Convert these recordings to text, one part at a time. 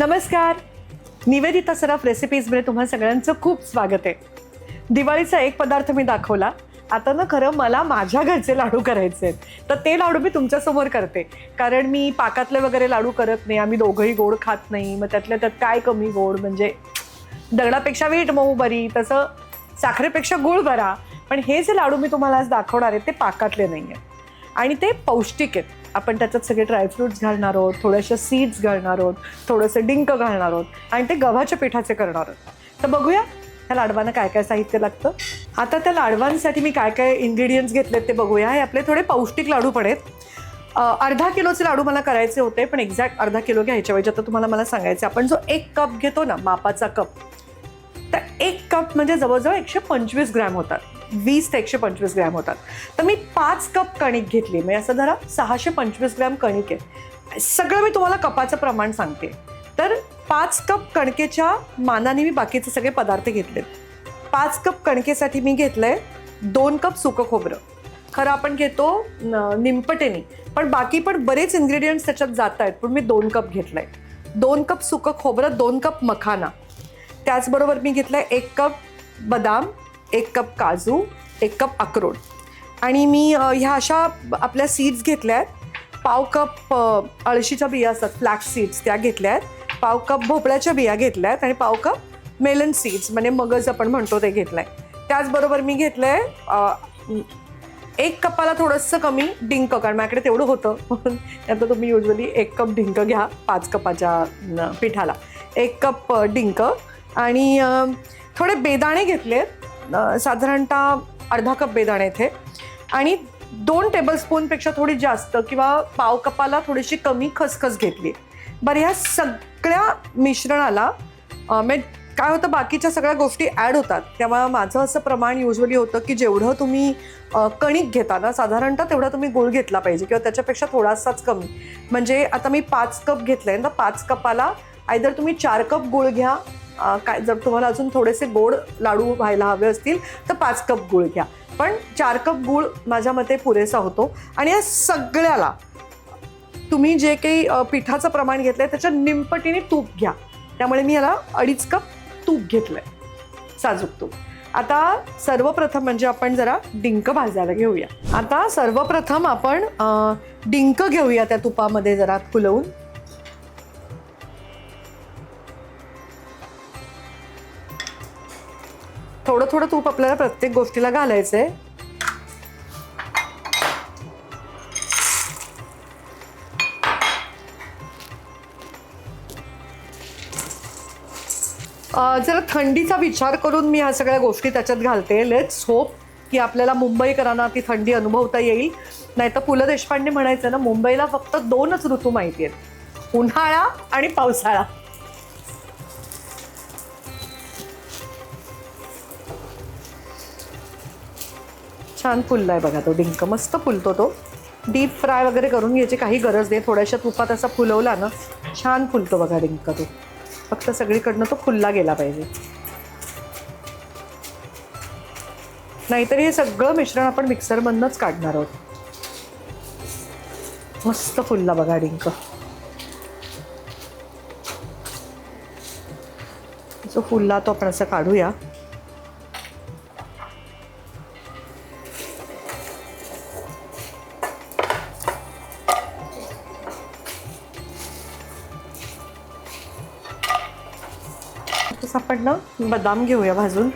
नमस्कार. निवेदिता सराफ रेसिपीजमध्ये तुम्हा सगळ्यांचं खूप स्वागत आहे. दिवाळीचा एक पदार्थ मी दाखवला. आता ना खरं मला माझ्या घरचे लाडू करायचे आहेत. तर ते लाडू मी तुमच्यासमोर करते. कारण मी पाकातले वगैरे लाडू करत नाही. आम्ही दोघंही गोड खात नाही. मग त्यातल्या त्यात काय कमी गोड? म्हणजे दगडापेक्षा वीट मऊ बरी तसं साखरेपेक्षा गुळ बरा. पण हे जे लाडू मी तुम्हाला आज दाखवणार आहे ते पाकातले नाही आहेत आणि ते पौष्टिक आहेत. आपण त्याच्यात सगळे ड्रायफ्रुट्स घालणार आहोत थोड्याशा सीड्स घालणार आहोत थोडंसं डिंक घालणार आहोत आणि ते गव्हाच्या पिठाचे करणार आहोत. तर बघूया त्या लाडवांना काय काय साहित्य लागतं? आता त्या लाडवांसाठी मी काय काय इन्ग्रेडियंट्स घेतलेत ते बघूया. हे आपले थोडे पौष्टिक लाडू पण आहेत. अर्धा किलोचे लाडू मला करायचे होते पण एक्झॅक्ट अर्धा किलो घ्यायच्या वेळी आता तुम्हाला मला सांगायचं आपण जो एक कप घेतो ना मापाचा कप तर एक कप म्हणजे जवळजवळ एकशे पंचवीस ग्रॅम होतात. वीस ते एकशे पंचवीस ग्रॅम होतात. तर मी पाच कप कणिक घेतली. म्हणजे असं धरा सहाशे पंचवीस ग्रॅम कणिक आहे. सगळं मी तुम्हाला कपाचं प्रमाण सांगते. तर पाच कप कणकेच्या मानाने मी बाकीचे सगळे पदार्थ घेतलेत. पाच कप कणकेसाठी मी घेतलं आहे दोन कप सुकं खोबरं. खरं आपण घेतो न- निंपटेनी पण बाकी पण बरेच इन्ग्रेडियंट्स त्याच्यात जात आहेत पण मी दोन कप घेतलं आहे दोन कप सुकं खोबरं दोन कप मखाना. त्याचबरोबर मी घेतलंय एक कप बदाम एक कप काजू एक कप अक्रोड. आणि मी ह्या अशा आपल्या सीड्स घेतल्या आहेत पाव कप अळशीच्या बिया असतात फ्लॅक्स सीड्स त्या घेतल्या आहेत पाव कप भोपळ्याच्या बिया घेतल्या आहेत आणि पाव कप मेलन सीड्स म्हणजे मगज आपण म्हणतो ते घेतलं आहे त्याचबरोबर मी घेतलं आहे एक कपाला थोडंसं कमी डिंक कारण माझ्याकडे तेवढं होतं. आता तुम्ही युजली एक कप डिंक घ्या पाच कपाच्या पिठाला. एक कप डिंक. आणि थोडे बेदाणे घेतले आहेत साधारणतः अर्धा कप बेदाणे इथे. आणि दोन टेबलस्पूनपेक्षा थोडी जास्त किंवा पाव कपाला थोडीशी कमी खसखस घेतली. बरं ह्या सगळ्या मिश्रणाला म्हणजे काय होतं बाकीच्या सगळ्या गोष्टी ॲड होतात. तेव्हा माझं असं प्रमाण युजली होतं की जेवढं तुम्ही कणिक घेता ना साधारणतः तेवढा तुम्ही गुळ घेतला पाहिजे किंवा त्याच्यापेक्षा थोडासाच कमी. म्हणजे आता मी पाच कप घेतलं आहे ना पाच कपाला आयदर तुम्ही चार कप गुळ घ्या काय जर तुम्हाला अजून थोडेसे गोड लाडू व्हायला हवे असतील तर पाच कप गुळ घ्या. पण चार कप गुळ माझ्या मते पुरेसा होतो. आणि या सगळ्याला तुम्ही जे काही पिठाचं प्रमाण घेतलं आहे त्याच्या निंपटीने तूप घ्या. त्यामुळे मी याला अडीच कप तूप घेतलं आहे साजूक तूप. आता सर्वप्रथम म्हणजे आपण जरा डिंक भाजायला घेऊया. आता सर्वप्रथम आपण डिंक घेऊया त्या तुपामध्ये जरा फुलवून. थोडं थोडं तूप आपल्याला प्रत्येक गोष्टीला घालायचंय. आहे जरा थंडीचा विचार करून मी ह्या सगळ्या गोष्टी त्याच्यात घालते. लेट्स होप की आपल्याला मुंबईकरांना ती थंडी अनुभवता येईल. नाही तर पु ल देशपांडे म्हणायचं ना मुंबईला फक्त दोनच ऋतू माहिती आहेत. उन्हाळा आणि पावसाळा. छान फुललाय बघा तो डिंक. मस्त फुलतो तो. डीप फ्राय वगैरे करून घ्यायची काही गरज नाही. थोड्याशा तुपात असा फुलवला ना छान फुलतो बघा डिंक तो. फक्त सगळीकडनं तो फुलला गेला पाहिजे. नाहीतर हे सगळं मिश्रण आपण मिक्सरमधनंच काढणार आहोत. मस्त फुलला बघा डिंक. जो फुलला तो आपण असं काढूया. तसं आपण ना बदाम घेऊया भाजून.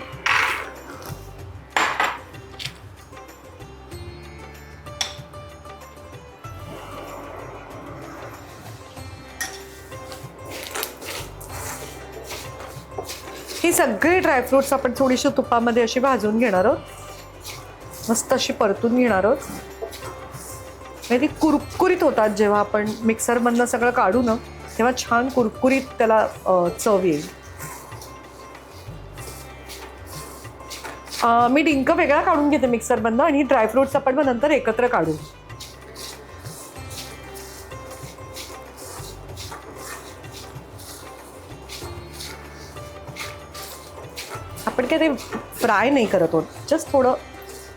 ही सगळी ड्रायफ्रुट्स आपण थोडीशी तुपामध्ये अशी भाजून घेणार आहोत. मस्त अशी परतून घेणार आहोत. म्हणजे ती कुरकुरीत होतात जेव्हा आपण मिक्सरमधनं सगळं काढू ना तेव्हा छान कुरकुरीत त्याला चव येईल. मी डिंक वेगळा काढून घेते मिक्सरमधनं आणि ड्रायफ्रुट्स आपण मग नंतर एकत्र काढू. आपण काय ते फ्राय नाही करत आहोत. जस्ट थोडं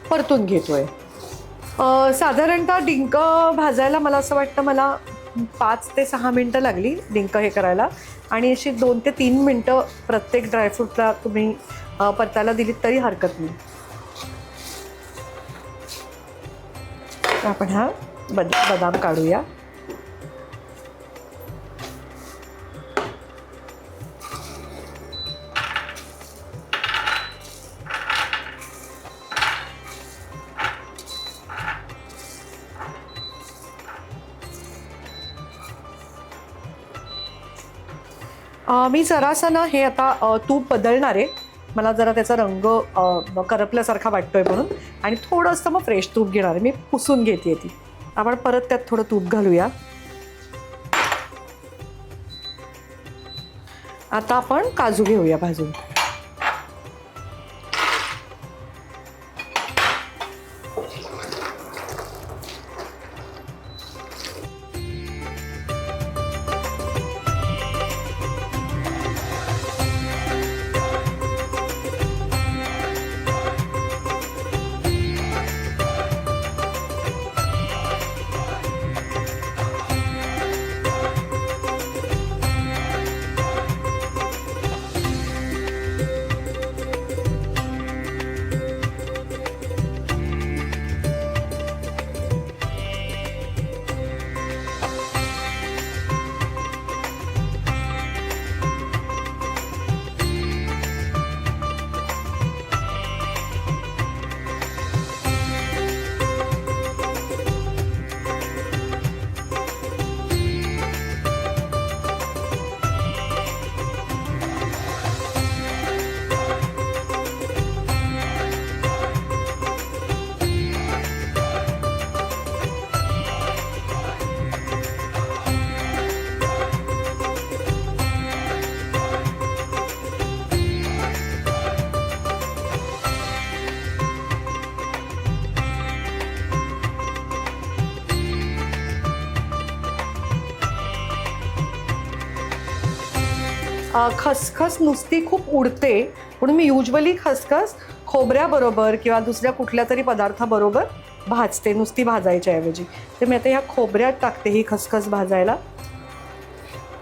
परतून घेतोय. आहे साधारणतः डिंक भाजायला मला असं वाटतं मला पाच ते सहा मिनटं लागली डिंक हे करायला. आणि अशी दोन ते तीन मिनटं प्रत्येक ड्रायफ्रूटला तुम्ही परतायला दिलीत तरी हरकत नाही. आपण हा बद बदाम काढूया. मी जरासं ना हे आता तूप बदलणार आहे. मला जरा त्याचा रंग करपल्यासारखा वाटतोय म्हणून. आणि थोडंसं मग फ्रेश तूप घेणार आहे. मी पुसून घेते ती. आपण परत त्यात थोडं तूप घालूया. आता आपण काजू घेऊया भाजून. खसखस नुसती खूप उडते म्हणून मी युजली खसखस खोबऱ्याबरोबर किंवा दुसऱ्या कुठल्या तरी पदार्थाबरोबर भाजते नुसती भाजायच्या ऐवजी. तर मी आता ह्या खोबऱ्यात टाकते ही खसखस भाजायला.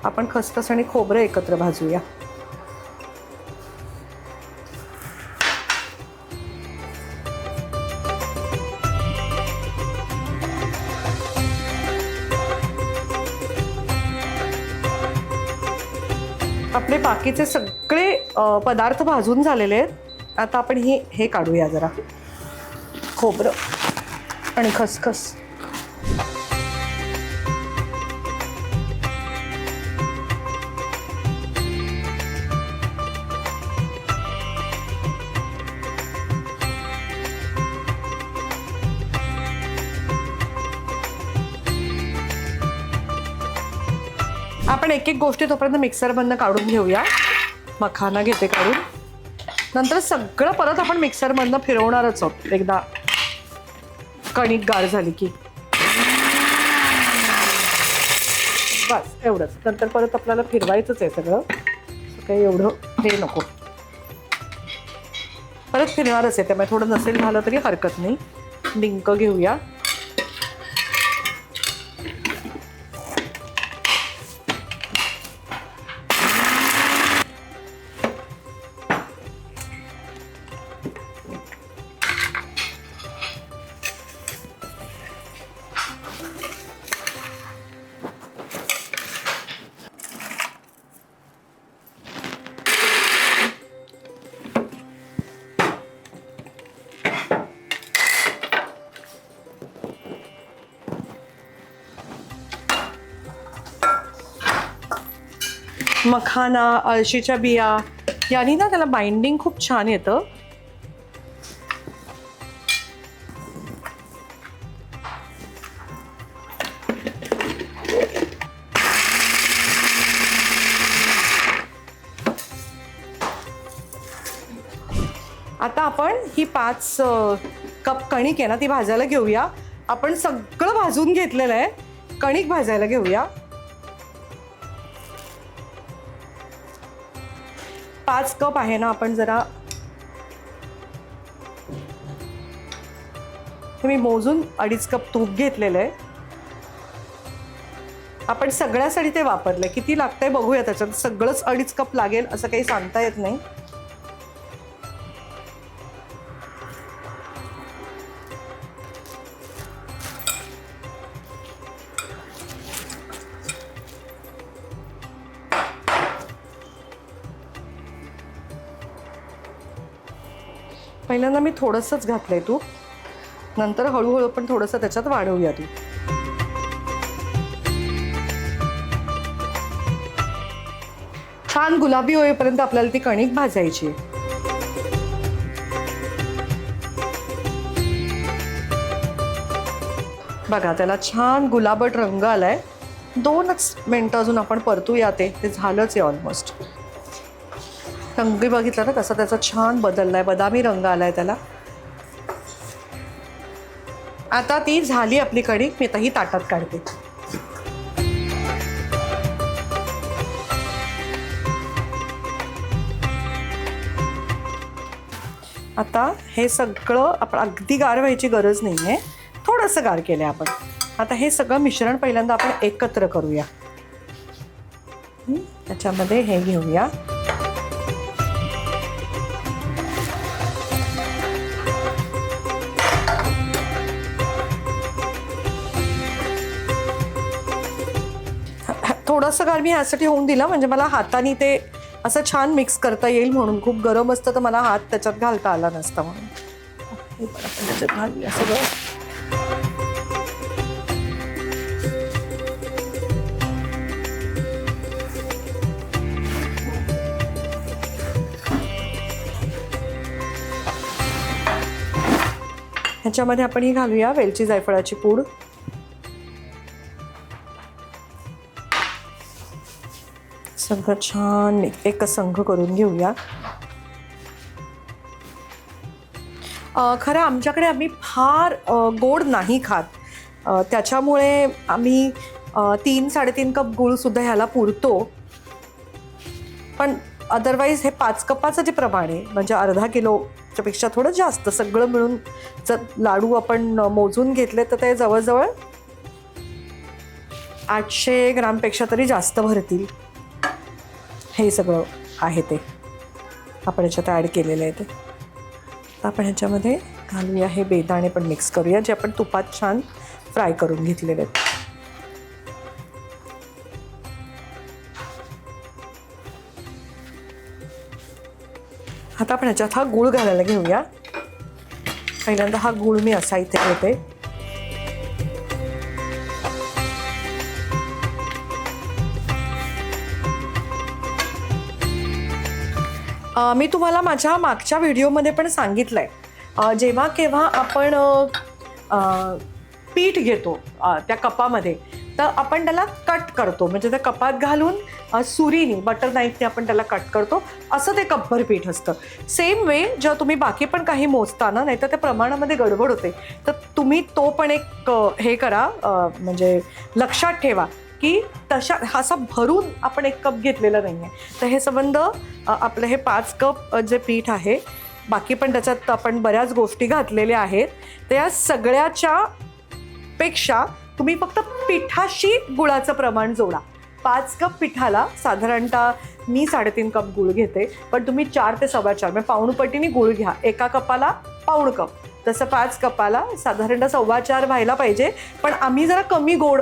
आपण खसखस आणि खोबरं एकत्र भाजूया. बाकीचे सगळे पदार्थ भाजून झालेले आहेत. आता आपण ही हे काढूया जरा. खोबरं आणि खसखस. आपण एक एक गोष्टी तोपर्यंत मिक्सरमधनं काढून घेऊया. मखाना घेते काढून. नंतर सगळं परत आपण मिक्सरमधनं फिरवणारच आहोत. एकदा कणिक गार झाली की. बस एवढंच. नंतर परत आपल्याला फिरवायचंच आहे सगळं. काही एवढं हे नको. परत फिरणारच आहे त्यामुळे थोडं नसेल झालं तरी हरकत नाही. डिंक घेऊया. मखाना अळशीच्या बिया यांनी ना त्याला बाइंडिंग खूप छान येतं. आता आपण ही पाच कप कणिक आहे ना ती भाजायला घेऊया. आपण सगळं भाजून घेतलेलं आहे. कणिक भाजायला घेऊया. पाच कप आहे ना आपण जरा हे मी मोजून अडीच कप तूप घेतलेलं आहे. आपण सगळ्यासाठी ते वापरले किती लागतंय बघूया त्याच्यात. सगळंच अडीच कप लागेल असं काही सांगता येत नाही. पहिल्यांदा मी थोडंसंच घातलंय तूप. नंतर हळूहळू पण थोडंसं त्याच्यात वाढवूया तू छान गुलाबी होईपर्यंत आपल्याला ती कणिक भाजायची. आहे. बघा त्याला छान गुलाबट रंग आलाय. दोनच मिनटं अजून आपण परतूया ते. ते झालंच आहे ऑलमोस्ट रंग बघितला ना कसा त्याचा छान बदललाय बदामी रंग आलाय त्याला. आता ती झाली आपली कढी मी आता ही ताटात काढते. आता हे सगळं आपण अगदी गार व्हायची गरज नाही आहे थोडंसं गार केलं आहे आपण. आता हे सगळं मिश्रण पहिल्यांदा आपण एकत्र करूया. त्याच्यामध्ये हे घेऊया. थोडंसं गार मी ह्यासाठी होऊन दिलं म्हणजे मला हाताने ते असं छान मिक्स करता येईल म्हणून. खूप गरम असतं तर मला हात त्याच्यात घालता आला नसता म्हणून. हे पण आपण त्याच्यात घालूया सगळं. ह्याच्यामध्ये आपण ही घालूया वेलची जायफळाची पूड. सगळं छान एक संघ करून घेऊया. खरं आमच्याकडे आम्ही फार गोड नाही खात. त्याच्यामुळे आम्ही तीन साडेतीन कप गूळसुद्धा ह्याला पुरतो. पण अदरवाईज हे पाच कपाचं जे प्रमाण आहे म्हणजे अर्धा किलोच्या पेक्षा थोडं जास्त सगळं मिळून जर लाडू आपण मोजून घेतले तर ते जवळजवळ आठशे ग्रामपेक्षा तरी जास्त भरतील. हे सगळं आहे ते. आपण याच्यात ॲड केलेलं आहे ते. आपण ह्याच्यामध्ये घालूया हे बेदाणे पण मिक्स करूया जे आपण तुपात छान फ्राय करून घेतलेले आहेत. आता आपण ह्याच्यात हा गूळ घालायला घेऊया. पहिल्यांदा हा गूळ मी असा इथे घेते मी तुम्हाला माझ्या मागच्या व्हिडिओमध्ये पण सांगितलं आहे जेव्हा केव्हा आपण पीठ घेतो त्या कपामध्ये तर आपण त्याला कट करतो. म्हणजे त्या कपात घालून सुरीने सुरीनी बटर नाईफने आपण त्याला कट करतो. असं ते कप्भर पीठ असतं. सेम वे जेव्हा तुम्ही बाकी पण काही मोजता ना नाही तर त्या प्रमाणामध्ये गडबड होते तर तुम्ही तो पण एक हे करा म्हणजे लक्षात ठेवा. की तशा असा भरून आपण एक कप घेतलेला नाही आहे तर हे संबंध आपलं हे पाच कप जे पीठ आहे बाकी पण त्याच्यात आपण बऱ्याच गोष्टी घातलेल्या आहेत. तर या सगळ्याच्या पेक्षा तुम्ही फक्त पिठाशी गुळाचं प्रमाण जोडा. पाच कप पिठाला साधारणतः मी साडेतीन कप गुळ घेते पण तुम्ही चार ते सव्वा चार म्हणजे पाऊणपटीने गुळ घ्या. एका कपाला पाऊण कप. तसं पाच कपाला साधारणतः सव्वा चार व्हायला पाहिजे. पण आम्ही जरा कमी गोड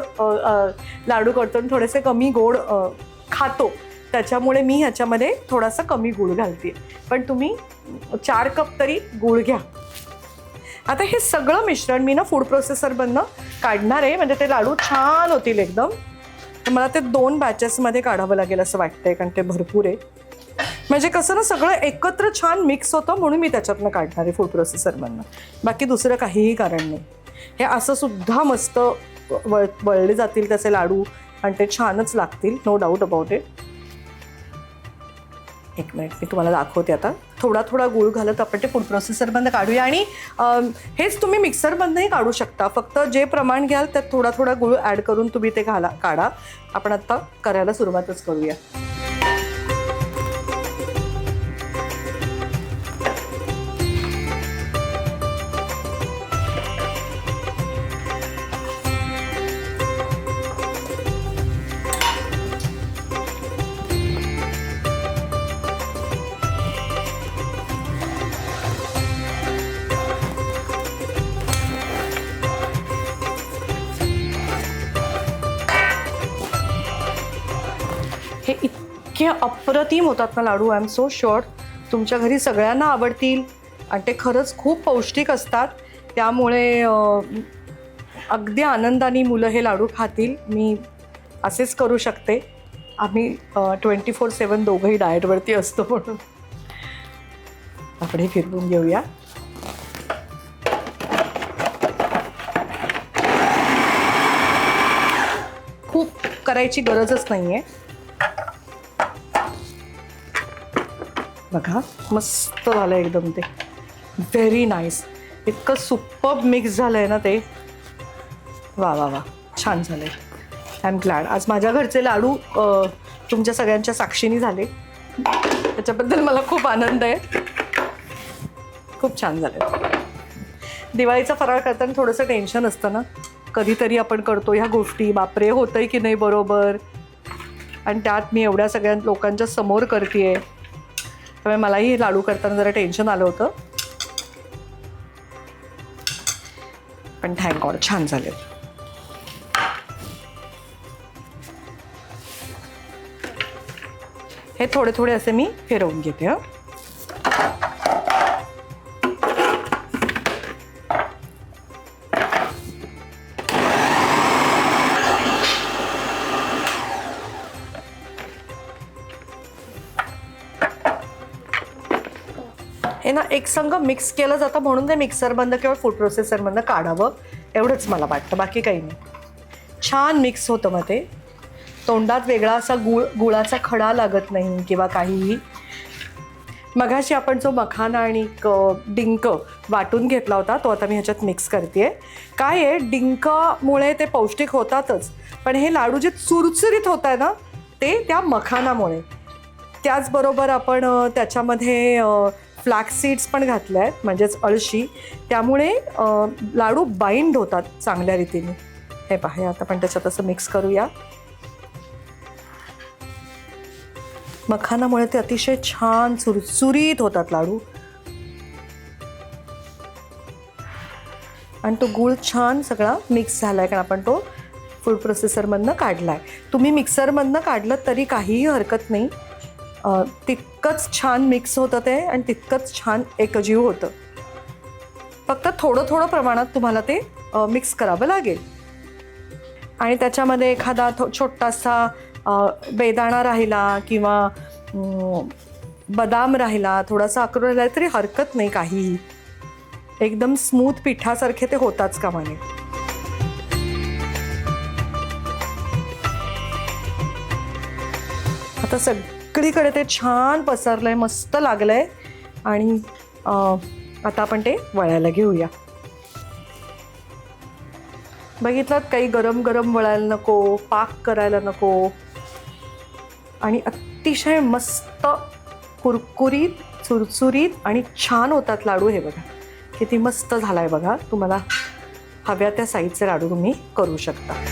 लाडू करतो आणि थोडेसे कमी गोड खातो. त्याच्यामुळे मी ह्याच्यामध्ये थोडासा कमी गूळ घालते. पण तुम्ही चार कप तरी गूळ घ्या. आता हे सगळं मिश्रण मी ना फूड प्रोसेसरमधनं काढणार आहे. म्हणजे ते लाडू छान होतील एकदम. तर मला ते दोन बॅचेसमध्ये काढावं लागेल असं वाटतंय कारण ते भरपूर आहे. म्हणजे कसं ना सगळं एकत्र छान मिक्स होतं म्हणून मी त्याच्यातनं काढणार आहे फूड प्रोसेसरमधनं बाकी दुसरं काहीही कारण नाही. हे असं सुद्धा मस्त वळ वळले जातील त्याचे लाडू आणि ते छानच लागतील नो डाऊट अबाउट इट एक मिनिट मी तुम्हाला दाखवते आता. थोडा थोडा गूळ घालत आपण ते फूड प्रोसेसरमधनं काढूया. आणि हेच तुम्ही मिक्सरमधनंही काढू शकता. फक्त जे प्रमाण घ्याल त्यात थोडा थोडा गूळ ॲड करून तुम्ही ते घाला काढा. आपण आत्ता करायला सुरुवातच करूया. इतके अप्रतिम होतात ना लाडू आय एम सो शुअर तुमच्या घरी सगळ्यांना आवडतील. आणि ते खरंच खूप पौष्टिक असतात. त्यामुळे अगदी आनंदाने मुलं हे लाडू खातील. मी असेच करू शकते. आम्ही ट्वेंटी फोर सेवन दोघंही डाएटवरती असतो म्हणून. आपण हे फिरवून घेऊया. खूप करायची गरजच नाही आहे बघा मस्त झालं एकदम ते. व्हेरी नाईस इतकं सुपर मिक्स झालं आहे ना ते. वा वा वा. छान झालं आहे आय एम ग्लॅड आज माझ्या घरचे लाडू तुमच्या सगळ्यांच्या साक्षीनी झाले. त्याच्याबद्दल मला खूप आनंद आहे. खूप छान झालं दिवाळीचा फराळ करताना थोडंसं टेन्शन असतं ना. कधीतरी आपण करतो ह्या गोष्टी. बापरे होतंय की नाही बरोबर? आणि त्यात मी एवढ्या सगळ्या लोकांच्या समोर करते आहे त्यामुळे मलाही लाडू करताना जरा टेन्शन आलं होतं. पण थँक गॉड छान झाले. हे थोडे थोडे असे मी फिरवून घेते हं. संघ मिक्स केलं जातं म्हणून ते मिक्सरमधनं किंवा फूड प्रोसेसरमधनं काढावं एवढंच मला वाटतं. बाकी काही नाही. छान मिक्स होतं मग ते. तोंडात वेगळा असा गुळ गुळाचा खडा लागत नाही किंवा काहीही. मघाशी आपण जो मखाना आणि क- डिंक वाटून घेतला होता तो आता मी ह्याच्यात मिक्स करते काय आहे? डिंकामुळे ते पौष्टिक होतातच. पण हे लाडू जे चुरचुरीत होत आहे ना ते त्या मखानामुळे. त्याचबरोबर आपण त्याच्यामध्ये फ्लॅक्स सीड्स पण घातल्या आहेत म्हणजेच अळशी. त्यामुळे लाडू बाइंड होतात चांगल्या रीतीने. हे पहा आता आपण त्याच्यात असं मिक्स करूया. मखानामुळे ते अतिशय छान चुरचुरीत होतात लाडू. आणि तो गूळ छान सगळा मिक्स झाला आहे कारण आपण तो फूड प्रोसेसरमधनं काढला आहे तुम्ही मिक्सरमधनं काढलं तरी काहीही हरकत नाही. तितकंच छान मिक्स होतं ते आणि तितकंच छान एकजीव होतं. फक्त थोडं थोडं प्रमाणात तुम्हाला ते मिक्स करावं लागेल. आणि त्याच्यामध्ये एखादा थो छोटासा बेदाणा राहिला किंवा बदाम राहिला थोडासा अक्रोड राहिला तरी हरकत नाही काहीही. एकदम स्मूथ पिठासारखे ते होताच कामाने. आता सग सगळीकडे ते छान पसरलंय मस्त लागलंय. आणि आता आपण ते वळायला घेऊया. बघितलं काही गरम गरम वळायला नको पाक करायला नको. आणि अतिशय मस्त कुरकुरीत चुरचुरीत आणि छान होतात लाडू हे बघा. किती मस्त झाला आहे बघा. तुम्हाला हव्या त्या साईजचे लाडू तुम्ही करू शकता.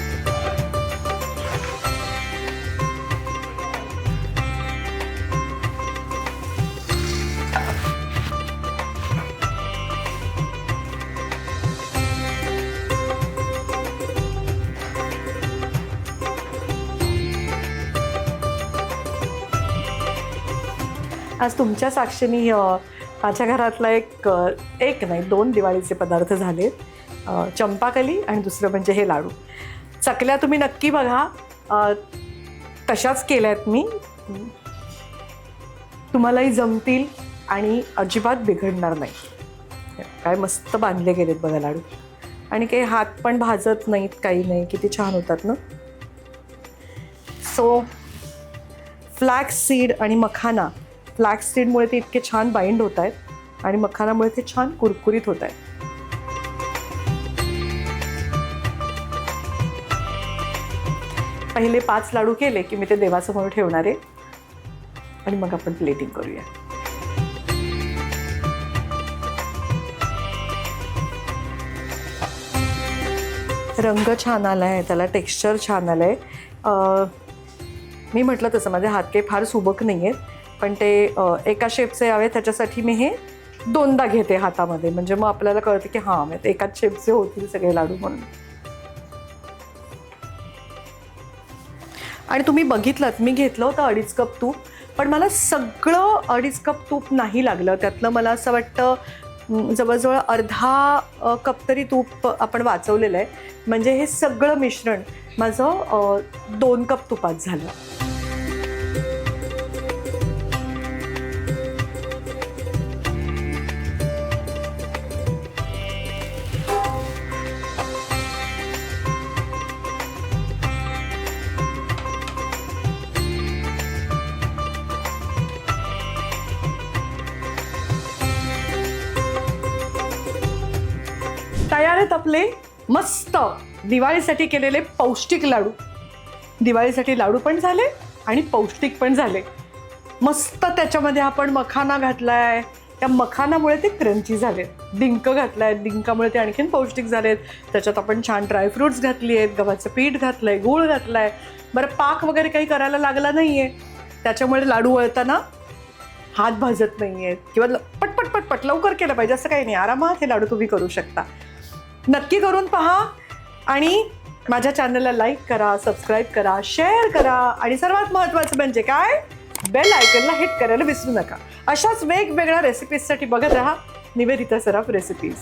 आज तुमच्या साक्षीने माझ्या घरातला एक एक नाही दोन दिवाळीचे पदार्थ झाले चंपाकली आणि दुसरं म्हणजे हे लाडू. चकल्या तुम्ही नक्की बघा. तशाच केल्या आहेत मी. तुम्हालाही जमतील आणि अजिबात बिघडणार नाही. काय मस्त बांधले गेलेत बघा लाडू. आणि काही हात पण भाजत नाहीत काही नाही. किती छान होतात ना. सो फ्लॅक्स सीड आणि मखाना फ्लॅक्स सीडमुळे ते इतके छान बाइंड होत आहेत आणि मखानामुळे ते छान कुरकुरीत होत आहेत. पहिले पाच लाडू केले की मी ते देवासमोर ठेवणार आहे. आणि मग आपण प्लेटिंग करूया. रंग छान आला आहे त्याला टेक्स्चर छान आलं आहे मी म्हटलं तसं माझे हात काही फार सुबक नाही आहेत पण ते एका शेपचे यावे त्याच्यासाठी मी हे दोनदा घेते हातामध्ये. म्हणजे मग आपल्याला कळतं की हां म्हणजे एकाच शेपचे होतील सगळे लाडू म्हणून. आणि तुम्ही बघितलं मी घेतलं होतं अडीच कप तूप पण मला सगळं अडीच कप तूप नाही लागलं. त्यातलं मला असं वाटतं जवळजवळ अर्धा कप तरी तूप आपण वाचवलेलं आहे. म्हणजे हे सगळं मिश्रण माझं दोन कप तुपात झालं. आपले मस्त दिवाळीसाठी केलेले पौष्टिक लाडू. दिवाळीसाठी लाडू पण झाले आणि पौष्टिक पण झाले. मस्त त्याच्यामध्ये आपण मखाना घातलाय. त्या मखानामुळे ते क्रंची झालेत. डिंक घातलाय. डिंकामुळे ते आणखीन पौष्टिक झालेत. त्याच्यात आपण छान ड्रायफ्रुट्स घातली आहेत गव्हाचं पीठ घातलंय. गूळ घातलाय. बरं पाक वगैरे काही करायला लागला नाहीये. त्याच्यामुळे लाडू वळताना हात भाजत नाही आहेत किंवा ल- पटपट पटपट लवकर केलं पाहिजे. असं काही नाही. आरामात हे लाडू तुम्ही करू शकता. नक्की करून पहा. आणि माझ्या चॅनलला लाईक करा सबस्क्राईब करा शेअर करा. आणि सर्वात महत्त्वाचं म्हणजे काय? बेल आयकनला हिट करायला विसरू नका. अशाच वेगवेगळ्या रेसिपीजसाठी बघत राहा. निवेदिता सराफ रेसिपीज